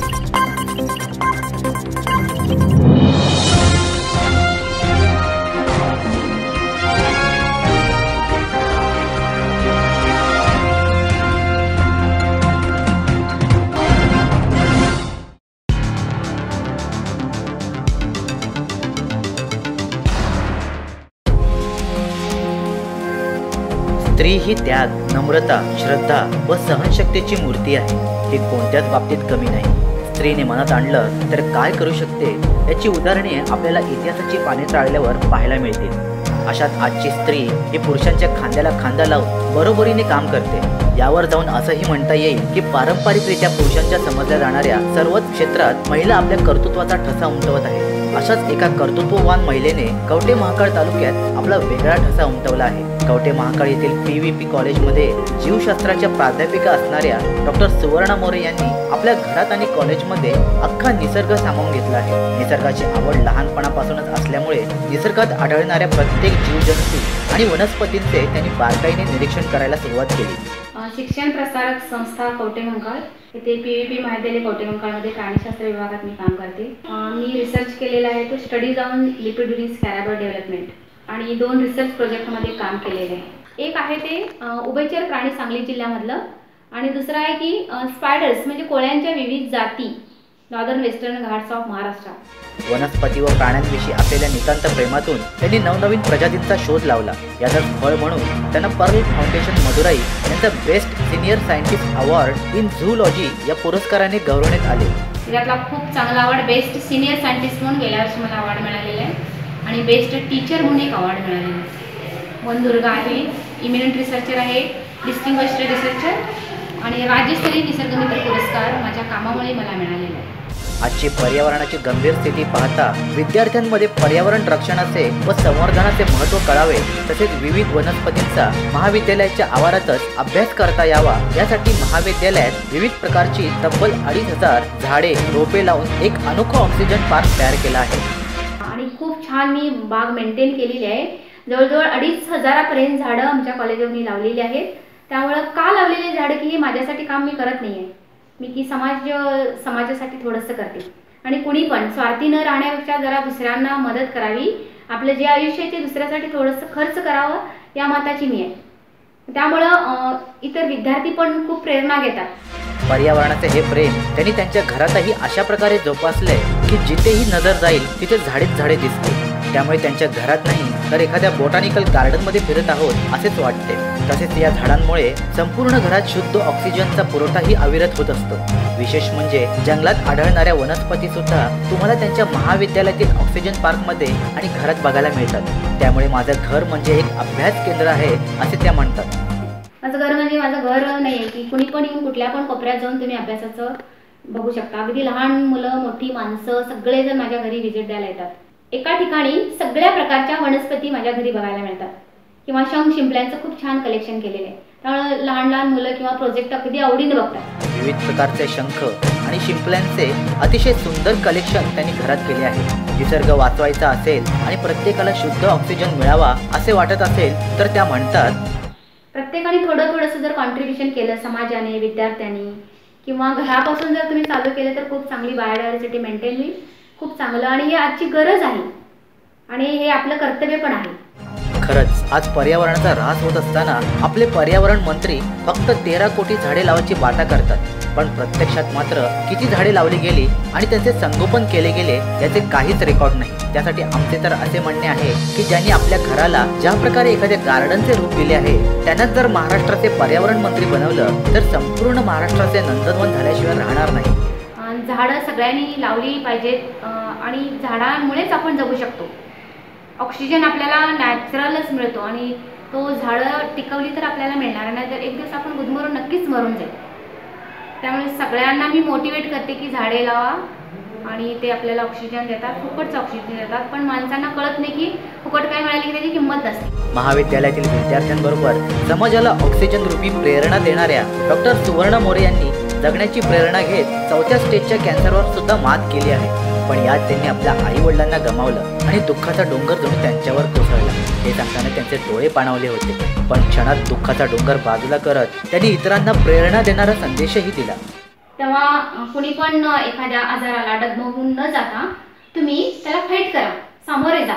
Thank you. स्त्री ही त्याग नम्रता श्रद्धा व सहनशक्तीची मूर्ती आहे. ही कोणत्याच बाबतीत कमी नाही. स्त्रीने मनात आणलं तर काय करू शकते? याची उदाहरणे आपल्याला इतिहासाची पाने चाळल्यावर पाहायला मिळतील. अशात आजची स्त्री ही पुरुषांच्या खांद्याला खांदा लावून बरोबरीने काम करते. यावर जाऊन असंही म्हणता येईल की पारंपरिकरित्या पुरुषांच्या समजल्या जाणाऱ्या सर्वच क्षेत्रात महिला आपल्या कर्तृत्वाचा ठसा उमटवत आहे. अशाच एका कर्तृत्ववान महिलेने कवटे महाकाळ तालुक्यात आपला वेगळा ठसा उमटवला आहे. कवटे महाकाळ येथील पी व्ही पी कॉलेजमध्ये जीवशास्त्राच्या प्राध्यापिका असणाऱ्या डॉक्टर सुवर्णा मोरे यांनी आपल्या घरात आणि कॉलेजमध्ये अख्खा निसर्ग सामावून घेतला आहे. निसर्गाची आवड लहानपणापासूनच असल्यामुळे निसर्गात आढळणाऱ्या प्रत्येक जीवजंतू आणि वनस्पतींचे त्यांनी बारकाईने निरीक्षण करायला सुरुवात केली. शिक्षण प्रसारक संस्था कवटेमंकाळ येथे पी व्ही पी महाविद्यालय कवटेमंकाळमध्ये प्राणीशास्त्र विभागात मी काम करते. मी रिसर्च केलेला आहे. तो studies on lipid during scarab development आणि दोन रिसर्च प्रोजेक्टमध्ये काम केलेले. आहे एक आहे ते उभयचर प्राणी सांगली जिल्ह्यामधलं आणि दुसरं आहे की स्पायडर्स म्हणजे कोळ्यांच्या विविध जाती northern Western Ghats of Maharashtra वनस्पती व प्राण्यांविषयी असलेल्या नितांत प्रेमातून त्यांनी नवनवीन प्रजातींचा शोध लावला. याचाच फळ म्हणून त्यांना पर्ल फाउंडेशन मदुराई यांचा best senior scientist award in zoology या पुरस्काराने गौरवण्यात आले. त्यातला खूप चांगला अवॉर्ड बेस्ट सिनियर सायंटिस्ट म्हणून गेल्या वर्षी मला अवॉर्ड मिळालेला आहे. आणि बेस्ट टीचर म्हणून एक अवॉर्ड मिळालेला आहे वन दुर्गा आहे इमिनंट रिसर्चर आहे डिस्टिंग्विश्ड रिसर्चर आणि राज्यस्तरीय निसर्गमित्र पुरस्कार माझ्या कामामुळे मला मिळालेला आहे. आजची पर्यावरणाची गंभीर स्थिती पाहता विद्यार्थ्यांमध्ये पर्यावरण रक्षणाचे व संवर्धनाचे महत्त्व कळावे तसेच विविध वनस्पतींचा महाविद्यालयाच्या आवारातच अभ्यास करता यावा यासाठी महाविद्यालयात विविध प्रकारची तब्बल अडीच हजार झाडे रोपे लावून एक अनोखा ऑक्सिजन पार्क तयार केला आहे. छान मी बाग मेंटेन केलेली आहे. जवळजवळ अडीच हजारापर्यंत झाडं आमच्या कॉलेजवर मी लावलेली आहेत. त्यामुळं का लावलेले झाडं की हे माझ्यासाठी काम मी करत नाही आहे मी की समाज समाजासाठी थोडंसं करते. आणि कुणी पण स्वार्थी न राहण्यापेक्षा जरा दुसऱ्यांना मदत करावी. आपलं जे आयुष्य आहे ते दुसऱ्यासाठी थोडंसं खर्च करावं या मताची मी आहे. त्यामुळं इतर विद्यार्थी पण खूप प्रेरणा घेतात. पर्यावरणाचे हे प्रेम त्यांनी त्यांच्या घरातही अशा प्रकारे जोपासले की जिथेही नजर जाईल तिथे झाडेच झाडे दिसतील. त्यामुळे त्यांच्या घरात नाही तर एखाद्या बोटानिकल गार्डनमध्ये फिरत आहोत असेच वाटते. तसेच या झाडांमुळे संपूर्ण घरात शुद्ध ऑक्सिजनचा पुरवठाही अविरत होत असतो. विशेष म्हणजे जंगलात आढळणाऱ्या वनस्पती सुद्धा तुम्हाला त्यांच्या महाविद्यालयातील ऑक्सिजन पार्कमध्ये आणि घरात बघायला मिळतात. त्यामुळे माझं घर म्हणजे एक अभ्यास केंद्र आहे असे त्या म्हणतात. माझं घर म्हणजे माझं घर नाही आहे की कुणी पण येऊन कुठल्या पण कोपऱ्यात जाऊन तुम्ही अभ्यासाचं बघू शकता. अगदी लहान मुलं मोठी माणसं सगळेजण माझ्या घरी व्हिजिट द्यायला येतात. एका ठिकाणी सगळ्या प्रकारच्या वनस्पती माझ्या घरी बघायला मिळतात. किंवा शंख शिंपल्यांचं खूप छान कलेक्शन केलेलं आहे. त्यामुळे लहान लहान मुलं किंवा प्रोजेक्ट अगदी आवडीने बघतात. विविध प्रकारचे शंख आणि शिंपल्यांचे अतिशय सुंदर कलेक्शन त्यांनी घरात केले आहे. निसर्ग वाचवायचा असेल आणि प्रत्येकाला शुद्ध ऑक्सिजन मिळावा असे वाटत असेल तर त्या म्हणतात प्रत्येकाने थोडं थोडंसं जर कॉन्ट्रीब्युशन केलं समाजाने विद्यार्थ्यांनी किंवा घरापासून जर तुम्ही चालू केलं तर खूप चांगली बायोडायव्हर्सिटी मेंटेन होईल. खूप चांगलं आणि हे आजची गरज आहे. आणि हे आपलं कर्तव्य पण आहे. खरंच आज पर्यावरणाचा ऱ्हास होत असताना आपले पर्यावरण मंत्री फक्त तेरा कोटी झाडे लावायची बाटा करतात. पण प्रत्यक्षात मात्र किती झाडे लावली गेली आणि त्यांचे संगोपन केले गेले याचे काहीच रेकॉर्ड नाही. त्यासाठी आमचे तर असे म्हणणे आहे की ज्यांनी आपल्या घराला ज्या प्रकारे एखाद्या गार्डनचे रूप दिले आहे त्यांनाच जर महाराष्ट्राचे पर्यावरण मंत्री बनवलं तर संपूर्ण महाराष्ट्राचे नंदनवन झाल्याशिवाय राहणार नाही. झाडं सगळ्यांनी लावली पाहिजेत आणि झाडांमुळेच आपण जगू शकतो. ऑक्सिजन आपल्याला नॅचरलच मिळतो आणि तो झाडं टिकवली तर आपल्याला मिळणार नाही तर एक दिवस आपण गुदमरून नक्कीच मरून जाईल. त्यामुळे सगळ्यांना मी मोटिवेट करते की झाडे लावा आणि ते आपल्याला ऑक्सिजन देतात फुकटचं ऑक्सिजन देतात. पण माणसांना कळत नाही की फुकट काय मिळाली की त्याची किंमत नसते. महाविद्यालयातील विद्यार्थ्यांबरोबर समाजाला ऑक्सिजन रूपी प्रेरणा देणाऱ्या डॉक्टर सुवर्ण मोरे यांनी जगण्याची प्रेरणा घेत चौथ्या स्टेजच्या कॅन्सरवर सुद्धा मात केली आहे. पण यात त्यांनी आपल्या आई वडिलांना गमावलं आणि दुःखाचा डोंगर जणू त्यांच्यावर कोसळला. हे सांगताना त्यांचे डोळे पाणावले होते. पण क्षणात दुःखाचा डोंगर बाजूला करत त्यांनी इतरांना प्रेरणा देणारा संदेशही दिला. तेव्हा कुणी पण एखाद्या आजाराला डगमगून न जाता तुम्ही त्याला फेट करा. सामोरे जा.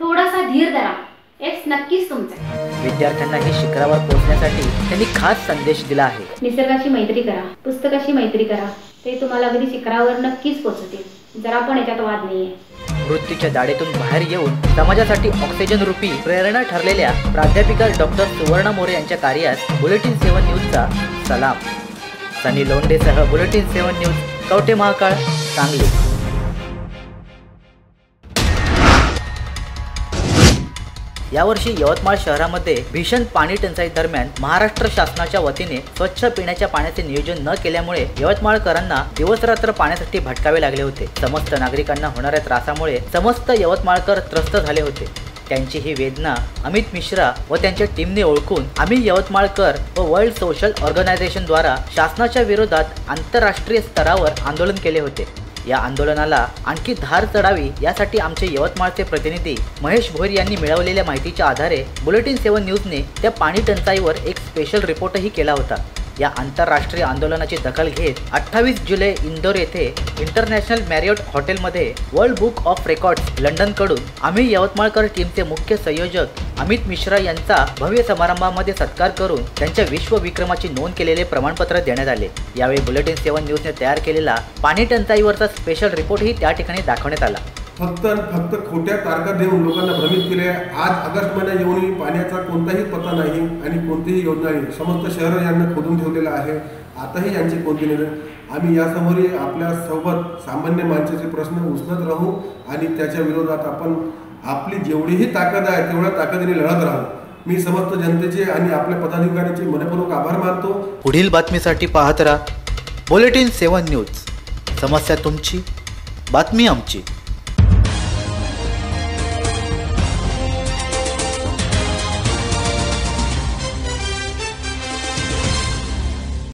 थोडासा धीर धरा. एक्स नक्कीच तुमचा आहे. विद्यार्थ्यांनाही शिखरावर पोहोचण्यासाठी त्यांनी खास संदेश दिला आहे. निसर्गाची मैत्री करा पुस्तकाशी मैत्री करा ते तुम्हाला अगदी शिखरावर नक्कीच पोचवतील जरा पण याच्यात वाद नाही आहे मृत्यूच्या दाढेतून बाहेर येऊन समाजासाठी ऑक्सिजन रूपी प्रेरणा ठरलेल्या प्राध्यापिका डॉक्टर सुवर्णा मोरे यांच्या कार्यात बुलेटिन सेवन न्यूजचा सलाम. Sunny लोंढेसह bulletin seven news Kavathe Mahakal Sangli. यावर्षी यवतमाळ शहरामध्ये भीषण पाणी टंचाई दरम्यान महाराष्ट्र शासनाच्या वतीने स्वच्छ पिण्याच्या पाण्याचे नियोजन न केल्यामुळे यवतमाळकरांना दिवसरात्र पाण्यासाठी भटकावे लागले होते. समस्त नागरिकांना होणाऱ्या त्रासामुळे समस्त यवतमाळकर त्रस्त झाले होते. त्यांची ही वेदना अमित मिश्रा व त्यांच्या टीमने ओळखून आम्ही यवतमाळकर व वर्ल्ड सोशल ऑर्गनायझेशन द्वारा शासनाच्या विरोधात आंतरराष्ट्रीय स्तरावर आंदोलन केले होते. या आंदोलनाला आणखी धार चढावी यासाठी आमचे यवतमाळचे प्रतिनिधी महेश भोईर यांनी मिळवलेल्या माहितीच्या आधारे बुलेटिन सेवन न्यूजने त्या पाणी टंचाईवर एक स्पेशल रिपोर्टही केला होता. या आंतरराष्ट्रीय आंदोलनाची दखल घेत अठ्ठावीस जुलै इंदोर येथे इंटरनॅशनल मॅरिओट हॉटेलमध्ये वर्ल्ड बुक ऑफ रेकॉर्ड्स लंडनकडून आम्ही यवतमाळकर टीमचे मुख्य संयोजक अमित मिश्रा यांचा भव्य समारंभामध्ये सत्कार करून त्यांच्या विश्वविक्रमाची नोंद केलेले प्रमाणपत्र देण्यात आले. यावेळी बुलेटिन सेवन न्यूजने तयार केलेला पाणी टंचाईवरचा स्पेशल रिपोर्टही त्या ठिकाणी दाखवण्यात आला. फक्त फक्त खोट्या तारखा देऊन लोकांना भ्रमित केले. आज ऑगस्ट महिना येऊनही पाण्याचा कोणताही पत्ता नाही आणि कोणतीही योजना नाही. समस्त शहर यांना खोदून ठेवलेलं आहे. आताही यांची कोणती नाही. आम्ही यासमोरही आपल्यासोबत सामान्य माणसाचे प्रश्न उचलत राहू आणि त्याच्या विरोधात आपण आपली जेवढीही ताकद आहे तेवढ्या ताकदीने लढत राहू मी समस्त जनतेचे आणि आपल्या पदाधिकाऱ्यांचे मनपूर्वक आभार मानतो. पुढील बातमीसाठी पाहत राहा. Bulletin seven news. समस्या तुमची बातमी आमची.